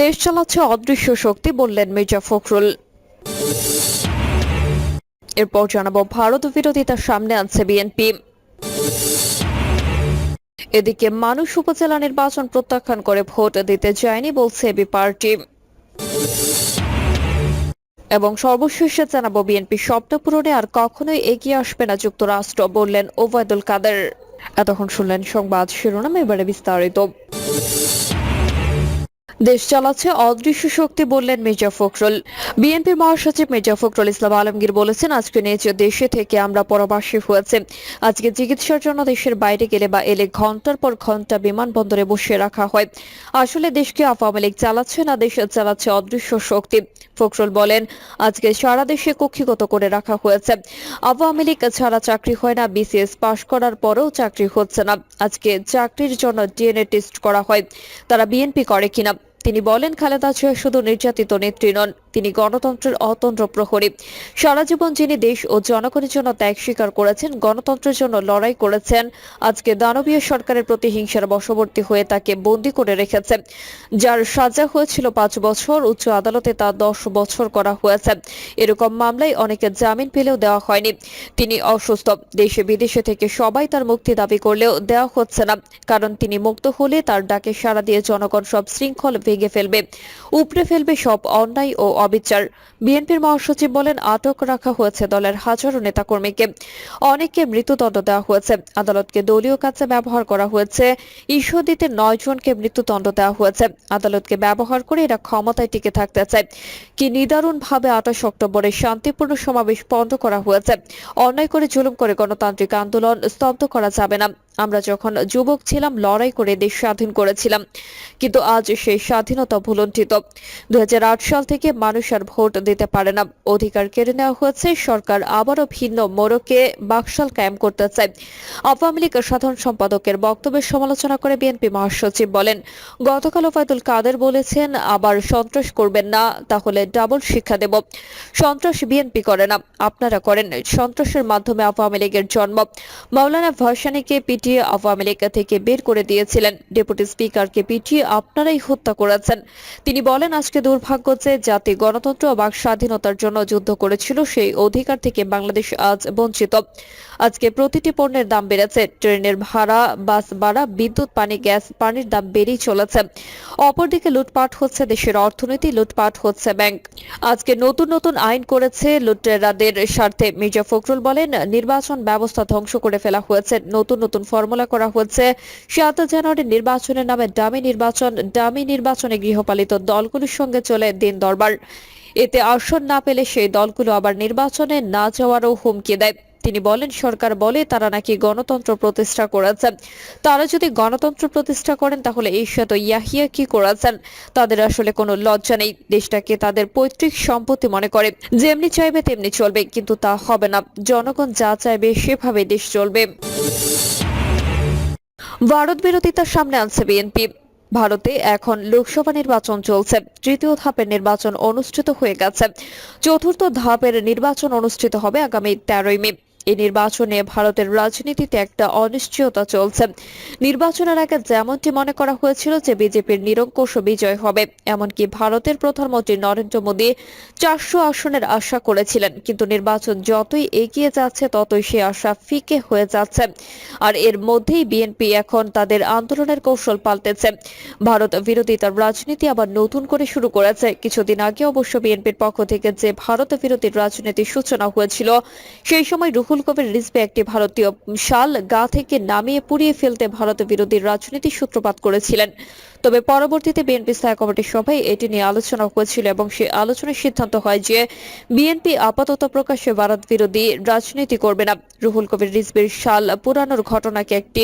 দেশ চালাচ্ছে অদৃশ্য শক্তি বললেন মির্জা ফখরুল। এরপর জানাব ভারত বিরোধিতার সামনে আনছে বিএনপি। এদিকে মানুষ উপজেলা নির্বাচন প্রত্যাখ্যান করে ভোট দিতে যায়নি বলছে এবি পার্টি। এবং সর্বশেষে জানাব বিএনপি স্বপ্ন পূরণে আর কখনোই এগিয়ে আসবে না যুক্তরাষ্ট্র বললেন ওবায়দুল কাদের। এতক্ষণ শুনলেন সংবাদ শিরোনাম, এবারে বিস্তারিত। দেশ চালাচ্ছে অদৃশ্য শক্তি বললেন মির্জা ফখরুল। বিএনপির মহাসচিব মির্জা ফখরুল ইসলাম আলমগীর বলেছেন, আজকে নিজ দেশে থেকে আমরা পরবাসী হয়েছে, আজকে চিকিৎসার জন্য দেশের বাইরে গেলে বা এলে ঘণ্টার পর ঘণ্টা বিমানবন্দরে বসে রাখা হয়। আসলে দেশকে আওয়ামী লীগ চালাচ্ছে না, দেশ চালাচ্ছে অদৃশ্য শক্তি। ফখরুল বলেন, আজকে সারা দেশে কক্ষিগত করে রাখা হয়েছে। আওয়ামী লীগ ছাড়া চাকরি হয় না, বিসিএস পাশ করার পরেও চাকরি হচ্ছে না। আজকে চাকরির জন্য ডিএনএ টেস্ট করা হয়, তারা বিএনপি করে কিনা। তিনি বলেন খালেদা জিয়া শুধু নির্যাতিত নেত্রী নন তিনি গণতন্ত্রের অতন্ত্র প্রহরী। সারা জীবন যিনি দেশ ও জনগণের জন্য ত্যাগ স্বীকার করেছেন, গণতন্ত্রের জন্য লড়াই করেছেন, আজকে দানবীয় সরকারের প্রতি হিংসার বশবর্তী হয়ে তাকে বন্দী করে রেখেছে যার সাজা হয়েছিল পাঁচ বছর, উচ্চ আদালতে তা দশ বছর করা হয়েছে। এরকম মামলায় অনেকে জামিন পেলেও দেওয়া হয়নি। তিনি অসুস্থ। দেশে বিদেশে থেকে সবাই তার মুক্তি দাবি করলেও দেওয়া হচ্ছে না, কারণ তিনি মুক্ত হলে তার ডাকে সাড়া দিয়ে জনগণ সব শৃঙ্খল ভেঙে ফেলবে। উপড়ে ফেলবে সব অন্যায় ও অবিচার। বিএনপির মহাসচিব বলেন, আটক রাখা হয়েছে দলের হাজারো নেতাকর্মীকে। অনেককে মৃত্যুদণ্ড দেওয়া হয়েছে। আদালতকে দলীয় কাজে ব্যবহার করা হয়েছে। ইস্যু দিতে নয় জনকে মৃত্যুদণ্ড দেওয়া হয়েছে। আদালতকে ব্যবহার করে এরা ক্ষমতায় টিকে থাকতে চায়। কি নিদারুণ ভাবে আঠাশ অক্টোবরে শান্তিপূর্ণ সমাবেশ বন্ধ করা হয়েছে। অন্যায় করে জুলুম করে গণতান্ত্রিক আন্দোলন স্তব্ধ করা যাবে না। আমরা যখন যুবক ছিলাম, লড়াই করে দেশ স্বাধীন করেছিলাম। কিন্তু আজ সেই স্বাধীনতা ভুলণ্ঠিত। দু সাল থেকে মানুষ আর ভোট দিতে পারে না। অধিকার কেড়ে নেওয়া হয়েছে। সরকার আবারও ভিন্ন মোড়কে বাকশাল কায়েম করতে চায়। আওয়ামী লীগ সাধারণ সম্পাদকের বক্তব্যের সমালোচনা করে বিএনপি মহাসচিব বলেন, গতকাল ওবায়দুল কাদের বলেছেন, আবার সন্ত্রাস করবেন না, তাহলে ডাবল শিক্ষা দেব। সন্ত্রাস বিএনপি করে না, আপনারা করেন। সন্ত্রাসের মাধ্যমে আওয়ামী লীগের জন্ম। মাওলানা ভাসানীকে পিটিয়ে আওয়ামী লীগ থেকে বের করে দিয়েছিলেন। ডেপুটি স্পিকারকে পিটিয়ে আপনারাই হত্যা করেছেন। তিনি বলেন, আজকে দুর্ভাগ্য যে জাতি গণতন্ত্র বাক স্বাধীনতার জন্য যুদ্ধ করেছিল সেই অধিকার থেকে বাংলাদেশ আজ বঞ্চিত। আজকে প্রতিটি পণ্যের দাম বেড়েছে। ট্রেনের ভাড়া, বাস ভাড়া, বিদ্যুৎ, পানি, গ্যাস, পানির দাম বেড়েই চলেছে। অপরদিকে লুটপাট হচ্ছে দেশের অর্থনীতি, লুটপাট হচ্ছে ব্যাংক। আজকে নতুন নতুন আইন করেছে লুটেরাদের স্বার্থে। মির্জা ফখরুল বলেন, নির্বাচন ব্যবস্থা ধ্বংস করে ফেলা হয়েছে। নতুন নতুন ফর্মুলা করা হচ্ছে। সাত জানুয়ারি নির্বাচনের নামে ডামি নির্বাচন ডামি নির্বাচনে গৃহপালিত দলগুলোর সঙ্গে চলে দিন দরবার। এতে আসন না পেলে সেই দলগুলো আবার নির্বাচনে না যাওয়ারও হুমকি দেয়। তিনি বলেন, সরকার বলে তারা নাকি গণতন্ত্র প্রতিষ্ঠা করেছেন তারা যদি গণতন্ত্র প্রতিষ্ঠা করেন, তাহলে ঈর্ষাত ইয়াহিয়া কি করেছেন? তাদের আসলে কোনো লজ্জা নেই। দেশটাকে তাদের পৈতৃক সম্পত্তি মনে করে। যেমনি চাইবে, তেমনি চলবে, কিন্তু তা হবে না। জনগণ যা চাইবে, সেভাবে দেশ চলবে। ভারত বিরোধিতার সামনে আনছে বিএনপি। ভারতে এখন লোকসভা নির্বাচন চলছে। তৃতীয় ধাপের নির্বাচন অনুষ্ঠিত হয়ে গেছে। চতুর্থ ধাপের নির্বাচন অনুষ্ঠিত হবে আগামী তেরোই মে। এই নির্বাচনে ভারতের রাজনীতিতে একটা অনিশ্চয়তা চলছে। নির্বাচনের আগে যেমনটি মনে করা হয়েছিল যে বিজেপির নিরঙ্কুশ বিজয় হবে, এমনকি ভারতের প্রধানমন্ত্রী নরেন্দ্র মোদী চারশো আসনের আশা করেছিলেন, কিন্তু নির্বাচন যতই এগিয়ে যাচ্ছে, ততই সে আশা ফিকে হয়ে যাচ্ছে। আর এর মধ্যেই বিএনপি এখন তাদের আন্দোলনের কৌশল পাল্টেছে। ভারত বিরোধিতার রাজনীতি আবার নতুন করে শুরু করেছে। কিছুদিন আগে অবশ্য বিএনপির পক্ষ থেকে যে ভারত বিরোধীর রাজনীতির সূচনা হয়েছিল, সেই সময় রুহুল কবির রিসবে একটি ভারতীয় শাল গা থেকে নামিয়ে পুড়িয়ে ফেলতে ভারত বিরোধী রাজনীতি সূত্রপাত করেছিলেন। তবে পরবর্তীতে বিএনপি স্থায়ী কমিটির সভায় এটি নিয়ে আলোচনা হয়েছিল এবং সেই আলোচনার সিদ্ধান্ত হয় যে বিএনপি আপাতত প্রকাশ্যে ভারত বিরোধী রাজনীতি করবে না। রুহুল কবির রিজভির শাল পুরানোর ঘটনাকে একটি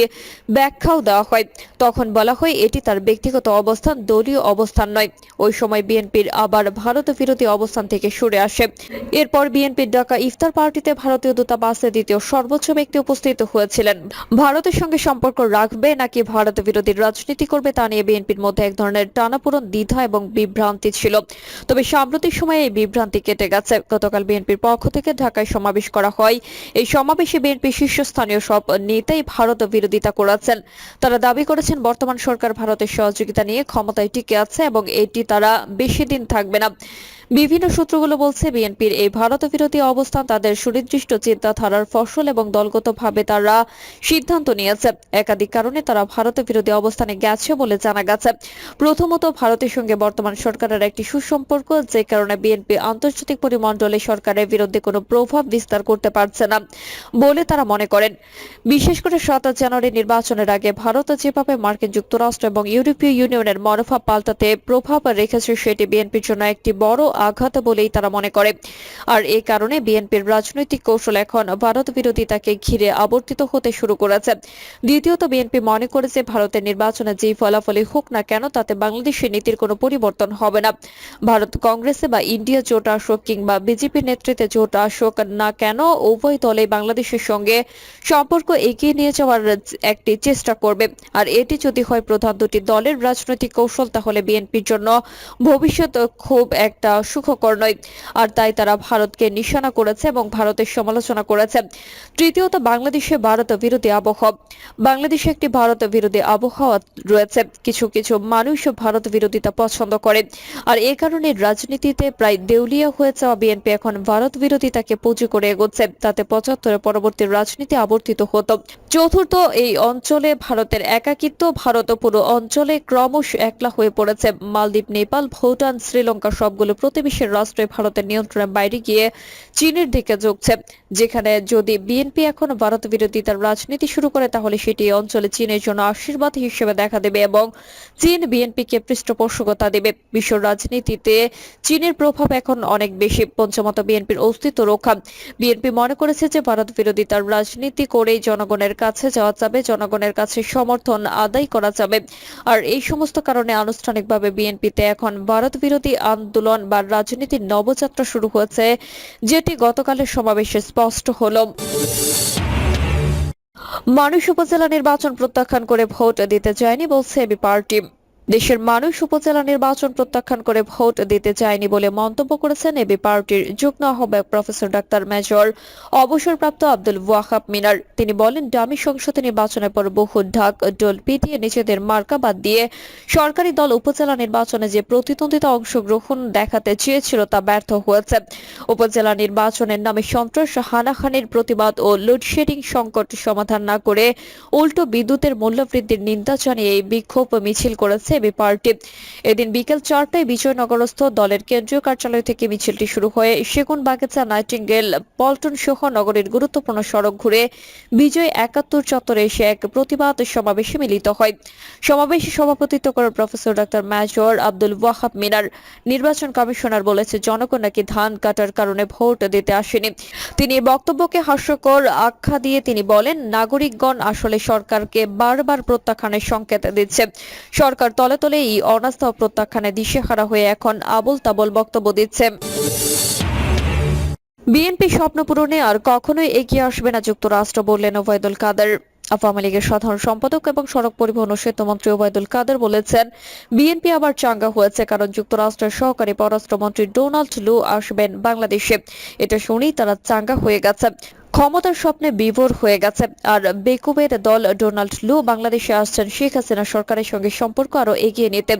ব্যাখ্যাও দেওয়া হয়। তখন বলা হয়, এটি তার ব্যক্তিগত অবস্থান, দলীয় অবস্থান নয়। ওই সময় বিএনপির আবার ভারত বিরোধী অবস্থান থেকে সরে আসে। এরপর বিএনপির ডাকা ইফতার পার্টিতে ভারতীয় দূতাবাসে দ্বিতীয় সর্বোচ্চ ব্যক্তি উপস্থিত হয়েছিলেন। ভারতের সঙ্গে সম্পর্ক রাখবে নাকি ভারত বিরোধী রাজনীতি করবে তা নিয়ে বিএনপির মধ্যে এক ধরনের টানাপোড়ন, দ্বিধা এবং বিভ্রান্তি ছিল। তবে সাম্প্রতিক সময়ে এই বিভ্রান্তি কেটে গেছে। গতকাল বিএনপির পক্ষ থেকে ঢাকায় সমাবেশ করা হয়। এই সমাবেশে বিএনপির শীর্ষস্থানীয় সব নেতাই ভারত বিরোধিতা করেছেন। তারা দাবি করেছেন, বর্তমান সরকার ভারতের সহযোগিতা নিয়ে ক্ষমতায় টিকে আছে এবং এটি তারা বেশি দিন থাকবে না। বিভিন্ন সূত্রগুলো বলছে, বিএনপির এই ভারত বিরোধী অবস্থান তাদের সুনির্দিষ্ট চিন্তাধারার ফসল এবং দলগতভাবে তারা সিদ্ধান্ত নিয়েছে। একাধিক কারণে তারা ভারত বিরোধী অবস্থানে গেছে বলে জানা গেছে। প্রথমত ভারতের সঙ্গে বর্তমান সরকারের একটি সুসম্পর্ক, যে কারণে বিএনপি আন্তর্জাতিক পরিমণ্ডলে সরকারের বিরুদ্ধে কোনো প্রভাব বিস্তার করতে পারছে না বলে তারা মনে করেন। বিশেষ করে সাত জানুয়ারি নির্বাচনের আগে ভারত যেভাবে মার্কিন যুক্তরাষ্ট্র এবং ইউরোপীয় ইউনিয়নের মনোভাব পাল্টাতে প্রভাব রেখেছে, সেটি বিএনপির জন্য একটি বড় আঘাত বলেই তারা মনে করে। আর এই কারণে বিএনপির রাজনৈতিক কৌশল এখন ভারত বিরোধিতাকে ঘিরে আবর্তিত হতে শুরু করেছে। দ্বিতীয়ত বিএনপি মনে করেছে ভারতের নির্বাচনে যে ফলাফলই হোক না কেন, তাতে বাংলাদেশের নীতির কোনো পরিবর্তন হবে না। ভারত কংগ্রেসে বা ইন্ডিয়া জোট আসুক কিংবা বিজেপির নেতৃত্বে জোট আসুক না কেন, উভয় দলে বাংলাদেশের সঙ্গে সম্পর্ক এগিয়ে নিয়ে যাওয়ার একটি চেষ্টা করবে। আর এটি যদি হয় প্রধান দুটি দলের রাজনৈতিক কৌশল, তাহলে বিএনপির জন্য ভবিষ্যৎ খুব একটা সুখকর নয়। আর তাই তারা ভারতকে নিশানা করেছে এবং ভারতের সমালোচনা করেছে। তৃতীয়ত, বাংলাদেশে ভারত বিরোধী আবহাওয়া বাংলাদেশে একটি ভারত বিরোধী আবহাওয়া রয়েছে। কিছু কিছু মানুষ ভারত বিরোধিতা পছন্দ করে। আর এ কারণে রাজনীতিতে প্রায় দেউলিয়া হয়ে যাওয়া বিএনপি এখন ভারত বিরোধিতাকে পুঁজি করে এগোচ্ছে। তাতে পঁচাত্তরের পরবর্তী রাজনীতি আবর্তিত হতো। চতুর্থ, এই অঞ্চলে ভারতের একাকিত্ব, ভারত পুরো অঞ্চলে ক্রমশ একলা হয়ে পড়েছে। মালদ্বীপ, নেপাল, ভুটান, শ্রীলঙ্কা সবগুলো প্রতিবেশী রাষ্ট্রে ভারতের নিয়ন্ত্রণের বাইরে গিয়ে চীনের দিকে ঝুঁকছে। যেখানে যদি বিএনপি এখন ভারত বিরোধিতার রাজনীতি শুরু করে, তাহলে সেটি অঞ্চলে চীনের জন্য আশীর্বাদ হিসেবে দেখা দেবে এবং চীন বিএনপিকে পৃষ্ঠপোষকতা দেবে। বিশ্ব রাজনীতিতে চীনের প্রভাব এখন অনেক বেশি। পঞ্চমত বিএনপির অস্তিত্ব রক্ষা। বিএনপি মনে করেছে যে ভারত বিরোধিতার রাজনীতি করেই জনগণের কাছে যাওয়া যাবে, জনগণের কাছে সমর্থন আদায় করা যাবে। আর এই সমস্ত কারণে আনুষ্ঠানিকভাবে বিএনপিতে এখন ভারত বিরোধী আন্দোলন বা রাজনীতির নবযাত্রা শুরু হয়েছে, যেটি গতকালের সমাবেশে স্পষ্ট হলো। মানুষ উপজেলা নির্বাচন প্রত্যাখ্যান করে ভোট দিতে যায়নি বলছে এবি পার্টি। দেশের মানুষ উপজেলা নির্বাচন প্রত্যাখ্যান করে ভোট দিতে চায়নি বলে মন্তব্য করেছেন এবি পার্টির যুগ্ম আহ্বায়ক প্রফেসর ডাক্তার মেজর। অবসরপ্রাপ্ত আব্দুল ওয়াহাব মিনার। তিনি বলেন, ডামি সংসদে নির্বাচনের পর বহু ঢাক ডোল পিটিয়ে নিজেদের মার্কা বাদ দিয়ে সরকারি দল উপজেলা নির্বাচনে যে প্রতিদ্বন্দ্বিতা অংশগ্রহণ দেখাতে চেয়েছিল তা ব্যর্থ হয়েছে। উপজেলা নির্বাচনের নামে সন্ত্রাস, হানাহানির প্রতিবাদ ও লোডশেডিং সংকট সমাধান না করে উল্টো বিদ্যুতের মূল্যবৃদ্ধির নিন্দা জানিয়ে এই বিক্ষোভ মিছিল করেছে এবি পার্টি এদিন বিকেল চারটায় বিজয়নগরস্থ দলের কেন্দ্রীয় কার্যালয় থেকে মিছিলটি শুরু হয়ে সেগুন বাগেচা নাইটিঙ্গেল, পল্টন সহ নগরীর গুরুত্বপূর্ণ সড়ক ঘুরে বিজয় একাত্তর চত্বরে এসে এক প্রতিবাদ সমাবেশে মিলিত হয়। সমাবেশে সভাপতিত্ব করেন professor doctor major Abdul Wahab Minar. নির্বাচন কমিশনার বলেছে, জনগণ নাকি ধান কাটার কারণে ভোট দিতে আসেনি। তিনি বক্তব্যকে হাস্যকর আখ্যা দিয়ে তিনি বলেন, নাগরিকগণ আসলে সরকারকে বারবার প্রত্যাখ্যানের সংকেত দিচ্ছে। সরকার তলে তলে তলে এই অনাস্থা প্রত্যাখ্যানে দিশেহারা হয়ে এখন আবল তাবল বক্তব্য দিচ্ছে বিএনপি স্বপ্ন পূরণে আর কখনোই এগিয়ে আসবে না যুক্তরাষ্ট্র বললেন ওবায়দুল কাদের। আওয়ামী লীগের সাধারণ সম্পাদক এবং সড়ক পরিবহন ও সেতুমন্ত্রী ওবায়দুল কাদের বলেছেন, বিএনপি আবার চাঙ্গা হয়েছে কারণ যুক্তরাষ্ট্রের সহকারী পররাষ্ট্রমন্ত্রী ডোনাল্ড লু আসবেন বাংলাদেশে। এটা শুনেই তারা চাঙ্গা হয়ে গেছে ক্ষমতার স্বপ্নে বিভোর হয়ে গেছে। আর বেকুবের দল ডোনাল্ড লু বাংলাদেশে আসছেন, শেখ হাসিনা সরকারের সঙ্গে সম্পর্ক আরও এগিয়ে নিতে।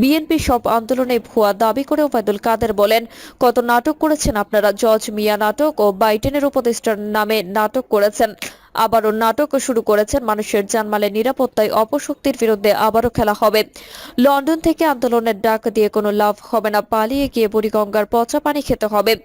বিএনপি সব আন্দোলনে ভুয়া দাবি করে ওবায়দুল কাদের বলেন, কত নাটক করেছেন আপনারা জজ মিয়া নাটক ও বাইডেনের উপদেষ্টার নামে নাটক করেছেন। আবারও নাটক শুরু করেছেন মানুষের জানমালের নিরাপত্তায় অপশক্তির বিরুদ্ধে আবারও খেলা হবে। লন্ডন থেকে আন্দোলনের ডাক দিয়ে কোনো লাভ হবে না, পালিয়ে গিয়ে বুড়িগঙ্গার পচা পানি খেতে হবে।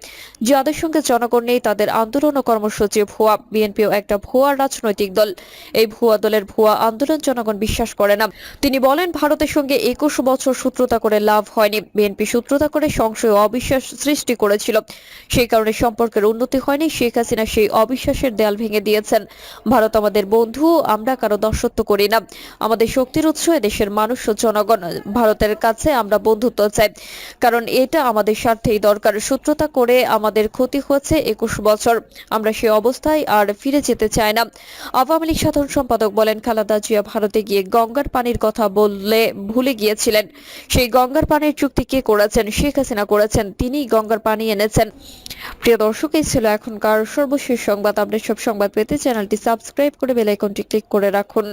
যাদের সঙ্গে জনগণ নেই তাদের আন্দোলন ও কর্মসূচি ভুয়া, বিএনপিও একটা ভুয়া রাজনৈতিক দল। এই ভুয়া দলের ভুয়া আন্দোলন জনগণ বিশ্বাস করে না। তিনি বলেন, ভারতের সঙ্গে একুশ বছর সূত্রতা করে লাভ হয়নি। বিএনপি সূত্রতা করে সংশয় ও অবিশ্বাস সৃষ্টি করেছিল। সেই কারণে সম্পর্কের উন্নতি হয়নি। শেখ হাসিনা সেই অবিশ্বাসের দেয়াল ভেঙে দিয়েছেন। ভারত আমাদের বন্ধু, আমরা কারও দর্শত্ব করি না। আমাদের শক্তির উৎস দেশের মানুষ ও জনগণ। ভারতের কাছে আমরা বন্ধুত্ব চাই, কারণ এটা আমাদের স্বার্থেই দরকার। শত্রুতা করে আমাদের ক্ষতি হয়েছে একুশ বছর। আমরা সে অবস্থায় আর ফিরে যেতে চাই না। আওয়ামী লীগ সাধারণ সম্পাদক বলেন, খালেদা জিয়া ভারতে গিয়ে গঙ্গার পানির কথা বললে ভুলে গিয়েছিলেন। সেই গঙ্গার পানির চুক্তি কে করেছেন? শেখ হাসিনা করেছেন, তিনি গঙ্গার পানি এনেছেন। প্রিয় দর্শক, এই ছিল এখনকার সর্বশেষ সংবাদ। আপডেট সব সংবাদ পেতে চ্যানেলটি সাবস্ক্রাইব করে বেল আইকনটি ক্লিক করে রাখুন।